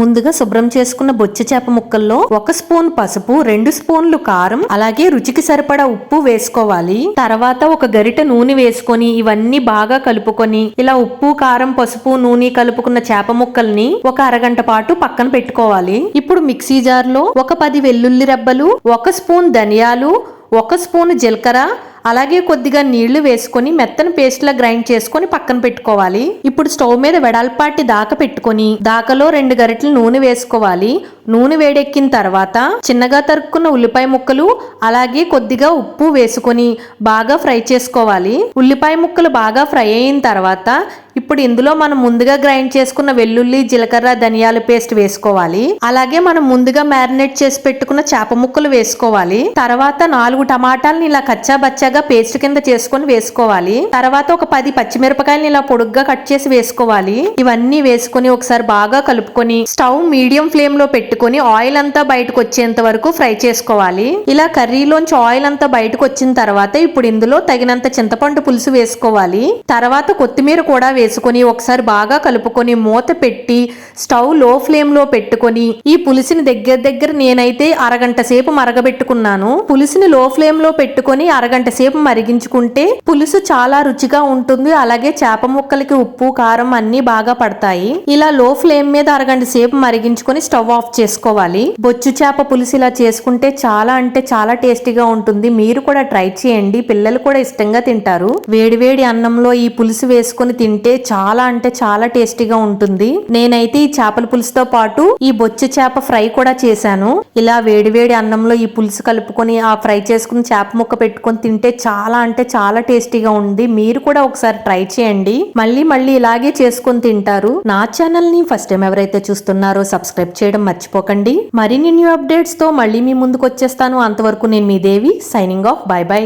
ముందుగా శుభ్రం చేసుకున్న బొచ్చ చేప ముక్కల్లో ఒక స్పూన్ పసుపు రెండు స్పూన్లు కారం అలాగే రుచికి సరిపడా ఉప్పు వేసుకోవాలి. తర్వాత ఒక గరిట నూనె వేసుకొని ఇవన్నీ బాగా కలుపుకొని ఇలా ఉప్పు కారం పసుపు నూనె కలుపుకున్న చేప ముక్కల్ని ఒక అరగంట పాటు పక్కన పెట్టుకోవాలి. ఇప్పుడు మిక్సీ జార్లో ఒక పది వెల్లుల్లి రెబ్బలు ఒక స్పూన్ ధనియాలు ఒక స్పూన్ జీలకర్ర అలాగే కొద్దిగా నీళ్ళు వేసుకొని మెత్తని పేస్ట్లా గ్రైండ్ చేసుకొని పక్కన పెట్టుకోవాలి. ఇప్పుడు స్టవ్ మీద వెడల్పాటి దాక పెట్టుకొని దాకలో రెండు గరిటెలు నూనె వేసుకోవాలి. నూనె వేడెక్కిన తర్వాత చిన్నగా తరుక్కున్న ఉల్లిపాయ ముక్కలు అలాగే కొద్దిగా ఉప్పు వేసుకొని బాగా ఫ్రై చేసుకోవాలి. ఉల్లిపాయ ముక్కలు బాగా ఫ్రై అయిన తర్వాత ఇప్పుడు ఇందులో మనం ముందుగా గ్రైండ్ చేసుకున్న వెల్లుల్లి జీలకర్ర ధనియాల పేస్ట్ వేసుకోవాలి. అలాగే మనం ముందుగా మ్యారినేట్ చేసి పెట్టుకున్న చేప ముక్కలు వేసుకోవాలి. తర్వాత నాలుగు టమాటాలని ఇలా కచ్చా బచ్చాగా పేస్ట్ కింద చేసుకొని వేసుకోవాలి. తర్వాత ఒక పది పచ్చిమిరపకాయలని ఇలా పొడుగ్గా కట్ చేసి వేసుకోవాలి. ఇవన్నీ వేసుకొని ఒకసారి బాగా కలుపుకొని స్టవ్ మీడియం ఫ్లేమ్లో పెట్టుకొని ఆయిల్ అంతా బయటకు వచ్చేంత వరకు ఫ్రై చేసుకోవాలి. ఇలా కర్రీలోంచి ఆయిల్ అంతా బయటకు వచ్చిన తర్వాత ఇప్పుడు ఇందులో తగినంత చింతపండు పులుసు వేసుకోవాలి. తర్వాత కొత్తిమీర కూడా వేసుకొని ఒకసారి బాగా కలుపుకొని మూత పెట్టి స్టవ్లో ఫ్లేమ్లో పెట్టుకొని ఈ పులుసుని దగ్గర దగ్గర నేనైతే అరగంట సేపు మరగబెట్టుకున్నాను. పులుసుని లో ఫ్లేమ్లో పెట్టుకొని అరగంట సేపు మరిగించుకుంటే పులుసు చాలా రుచిగా ఉంటుంది. అలాగే చేప ముక్కలకి ఉప్పు కారం అన్ని బాగా పడతాయి. ఇలా లో ఫ్లేమ్ మీద అరగంట సేపు మరిగించుకొని స్టవ్ ఆఫ్ చేసుకోవాలి. బొచ్చు చేప పులుసు ఇలా చేసుకుంటే చాలా అంటే చాలా టేస్టీగా ఉంటుంది. మీరు కూడా ట్రై చేయండి. పిల్లలు కూడా ఇష్టంగా తింటారు. వేడివేడి అన్నంలో ఈ పులుసు వేసుకొని తింటే చాలా అంటే చాలా టేస్టీగా ఉంటుంది. నేనైతే ఈ చేపల పులుసుతో పాటు ఈ బొచ్చు చేప ఫ్రై కూడా చేశాను. ఇలా వేడివేడి అన్నంలో ఈ పులుసు కలుపుకొని ఆ ఫ్రై చేసుకుని చేప ముక్క పెట్టుకొని తింటే చాలా అంటే చాలా టేస్టీగా ఉంది. మీరు కూడా ఒకసారి ట్రై చేయండి. మళ్ళీ మళ్ళీ ఇలాగే చేసుకొని తింటారు. నా ఛానల్ని ఫస్ట్ టైం ఎవరైతే చూస్తున్నారో సబ్స్క్రైబ్ చేయడం మర్చిపోకండి మరిన్ని న్యూ అప్డేట్స్తో మళ్ళీ మీ ముందుకు వచ్చేస్తాను అంతవరకు నేను మీ Devi signing off bye bye